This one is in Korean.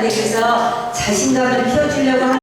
안 돼. 그래서 자신감을 키워주려고 하는